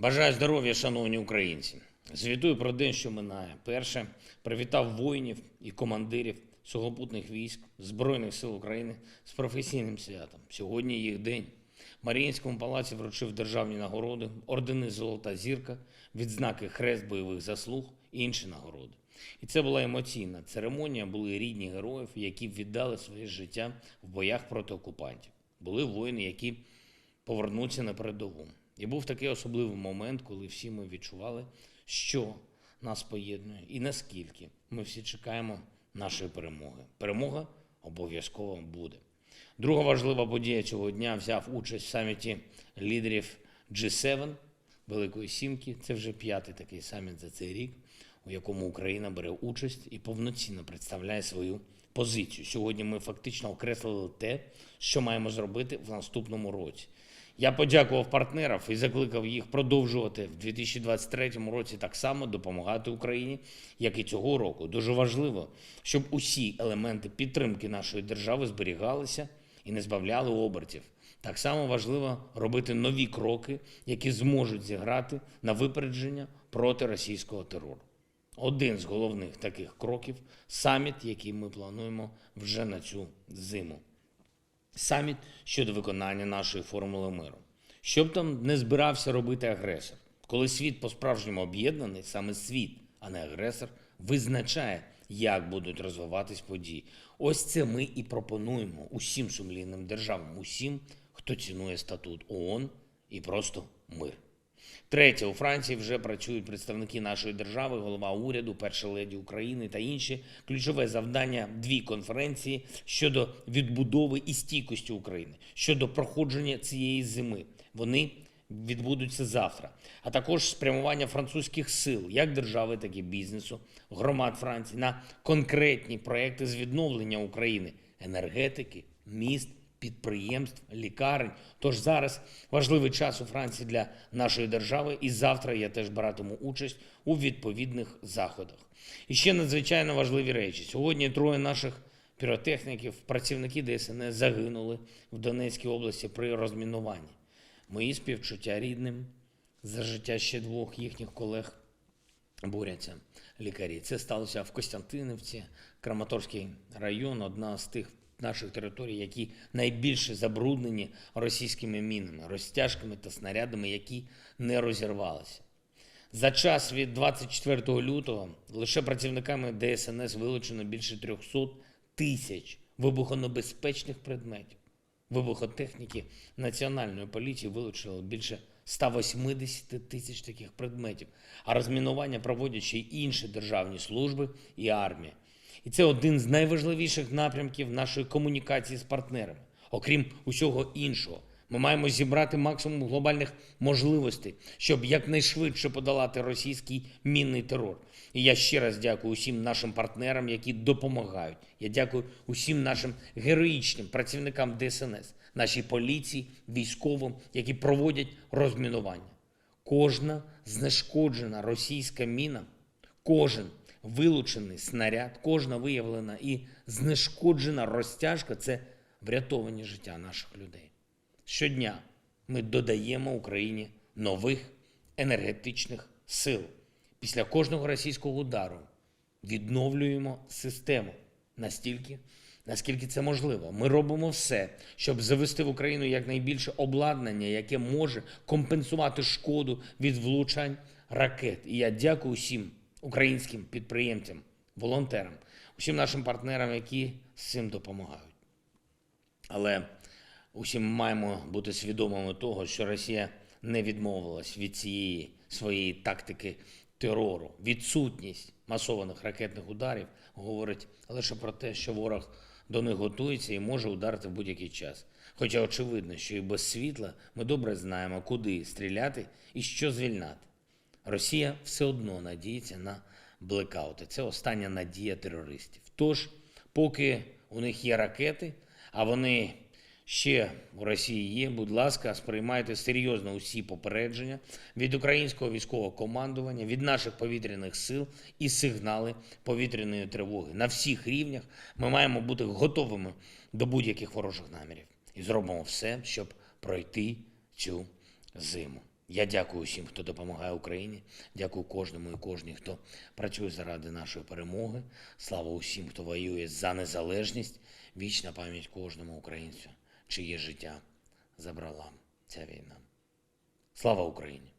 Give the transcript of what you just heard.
Бажаю здоров'я, шановні українці. Звітую про день, що минає. Перше, привітав воїнів і командирів сухопутних військ Збройних сил України з професійним святом. Сьогодні їх день. Маріїнському палаці вручив державні нагороди, ордени Золота зірка, відзнаки Хрест бойових заслуг і інші нагороди. І це була емоційна церемонія. Були рідні героїв, які віддали своє життя в боях проти окупантів. Були воїни, які повернуться на передову. І був такий особливий момент, коли всі ми відчували, що нас поєднує і наскільки ми всі чекаємо нашої перемоги. Перемога обов'язково буде. Друга важлива подія цього дня взяв участь в саміті лідерів G7 Великої Сімки. Це вже п'ятий такий саміт за цей рік, у якому Україна бере участь і повноцінно представляє свою позицію. Сьогодні ми фактично окреслили те, що маємо зробити в наступному році. Я подякував партнерам і закликав їх продовжувати в 2023 році так само допомагати Україні, як і цього року. Дуже важливо, щоб усі елементи підтримки нашої держави зберігалися і не збавляли обертів. Так само важливо робити нові кроки, які зможуть зіграти на випередження проти російського терору. Один з головних таких кроків саміт, який ми плануємо вже на цю зиму саміт щодо виконання нашої формули миру. Що б там не збирався робити агресор, коли світ по-справжньому об'єднаний, саме світ, а не агресор, визначає, як будуть розвиватись події. Ось це ми і пропонуємо усім сумлінним державам, усім, хто цінує статут ООН і просто мир. Третє, у Франції вже працюють представники нашої держави, голова уряду, перша леді України та інші. Ключове завдання дві конференції щодо відбудови і стійкості України, щодо проходження цієї зими. Вони відбудуться завтра, а також спрямування французьких сил, як держави, так і бізнесу, громад Франції на конкретні проекти з відновлення України, енергетики, міст підприємств, лікарень. Тож зараз важливий час у Франції для нашої держави, і завтра я теж братиму участь у відповідних заходах. І ще надзвичайно важливі речі. Сьогодні троє наших піротехніків, працівники ДСНС загинули в Донецькій області при розмінуванні. Мої співчуття рідним за життя ще двох їхніх колег борються лікарі. Це сталося в Костянтинівці, Краматорський район, одна з тих наших територій, які найбільше забруднені російськими мінами, розтяжками та снарядами, які не розірвалися. За час від 24 лютого лише працівниками ДСНС вилучено більше 300 тисяч вибухонебезпечних предметів. Вибухотехніки Національної поліції вилучили більше 180 тисяч таких предметів, а розмінування проводять ще й інші державні служби і армія. І це один з найважливіших напрямків нашої комунікації з партнерами. Окрім усього іншого, ми маємо зібрати максимум глобальних можливостей, щоб якнайшвидше подолати російський мінний терор. І я ще раз дякую усім нашим партнерам, які допомагають. Я дякую усім нашим героїчним працівникам ДСНС, нашій поліції, військовим, які проводять розмінування. Кожна знешкоджена російська міна, кожен вилучений снаряд, кожна виявлена і знешкоджена розтяжка це врятовані життя наших людей. Щодня ми додаємо Україні нових енергетичних сил. Після кожного російського удару відновлюємо систему настільки, наскільки це можливо. Ми робимо все, щоб завести в Україну якнайбільше обладнання, яке може компенсувати шкоду від влучань ракет. І я дякую всім українським підприємцям, волонтерам, усім нашим партнерам, які з цим допомагають. Але усім маємо бути свідомими того, що Росія не відмовилась від цієї своєї тактики терору. Відсутність масованих ракетних ударів говорить лише про те, що ворог до них готується і може ударити в будь-який час. Хоча очевидно, що і без світла ми добре знаємо, куди стріляти і що звільнати. Росія все одно надіється на блекаути. Це остання надія терористів. Тож, поки у них є ракети, а вони ще у Росії є, будь ласка, сприймайте серйозно усі попередження від українського військового командування, від наших повітряних сил і сигнали повітряної тривоги. На всіх рівнях ми маємо бути готовими до будь-яких ворожих намірів і зробимо все, щоб пройти цю зиму. Я дякую усім, хто допомагає Україні. Дякую кожному і кожній, хто працює заради нашої перемоги. Слава усім, хто воює за незалежність. Вічна пам'ять кожному українцю, чиє життя забрала ця війна. Слава Україні!